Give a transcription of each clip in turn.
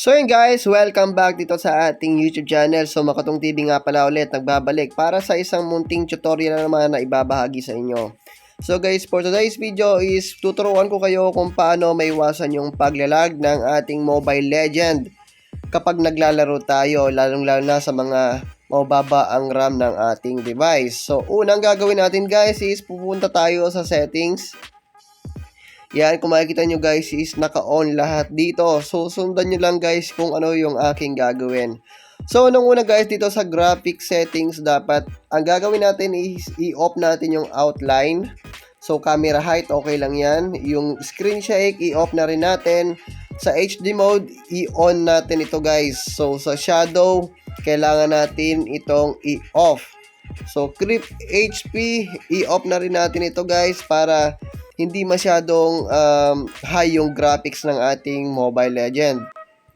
So yun guys, welcome back dito sa ating YouTube channel. So Makatong TV nga pala ulit nagbabalik para sa isang munting tutorial na naman na ibabahagi sa inyo. So guys, for today's video is tuturuan ko kayo kung paano maiwasan yung paglalag ng ating Mobile Legend kapag naglalaro tayo, lalong lalo na sa mga mababa ang RAM ng ating device. So unang gagawin natin guys is pupunta tayo sa settings. Yan, kung makikita nyo guys is naka-on lahat dito. So, sundan nyo lang guys kung ano yung aking gagawin. So, nung una guys, dito sa graphic settings, dapat, ang gagawin natin is i-off natin yung outline. So, camera height, okay lang yan. Yung screen shake, i-off na rin natin. Sa HD mode, i-on natin ito guys. So, sa shadow, kailangan natin itong i-off. So, creep HP, i-off na rin natin ito guys para hindi masyadong um, high yung graphics ng ating Mobile Legend.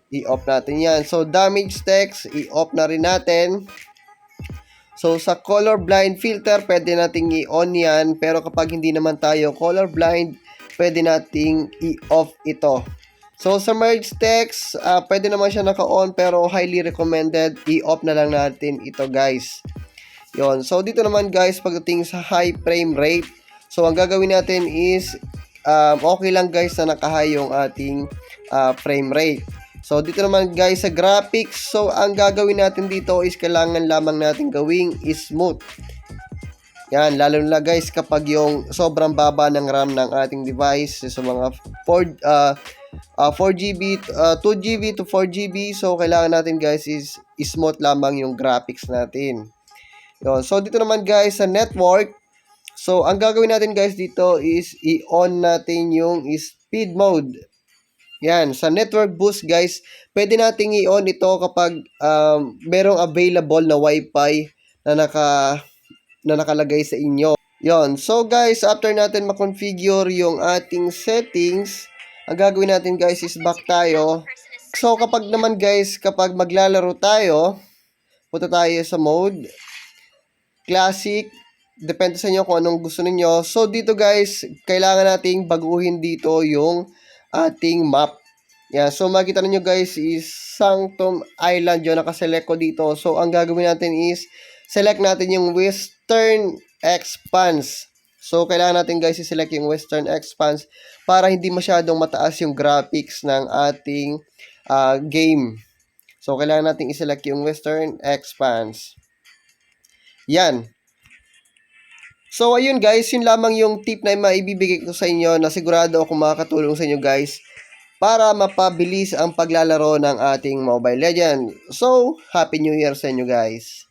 I-off natin yan. So, damage text, i-off na rin natin. So, sa color blind filter, pwede nating i-on yan. Pero kapag hindi naman tayo color blind, pwede nating i-off ito. So, sa merge text, uh, pwede naman siya naka-on pero highly recommended, i-off na lang natin ito guys. Yon. So, dito naman guys, pagdating sa high frame rate, So, ang gagawin natin is, um, okay lang guys na nakahay yung ating uh, frame rate. So, dito naman guys sa graphics, so ang gagawin natin dito is kailangan lamang natin gawing smooth. Yan, lalo na guys kapag yung sobrang baba ng RAM ng ating device sa mga 4 uh, uh, 4GB, uh, 2GB to 4GB. So, kailangan natin guys is smooth lamang yung graphics natin. Yun. So, dito naman guys sa network, So, ang gagawin natin guys dito is i-on natin yung speed mode. Yan, sa network boost guys, pwede nating i-on ito kapag um, merong available na wifi na, naka, na nakalagay sa inyo. Yon. So guys, after natin ma-configure yung ating settings, ang gagawin natin guys is back tayo. So kapag naman guys, kapag maglalaro tayo, punta tayo sa mode, classic, depende sa inyo kung anong gusto niyo. So dito guys, kailangan nating baguhin dito yung ating map. Yeah, so makita niyo guys is Sanctum Island yung nakaselect ko dito. So ang gagawin natin is select natin yung Western Expanse. So kailangan natin guys i-select yung Western Expanse para hindi masyadong mataas yung graphics ng ating uh, game. So kailangan natin i-select yung Western Expanse. Yan. So, ayun guys, yun lamang yung tip na maibibigay ko sa inyo na sigurado ako makakatulong sa inyo guys para mapabilis ang paglalaro ng ating Mobile Legend. So, Happy New Year sa inyo guys!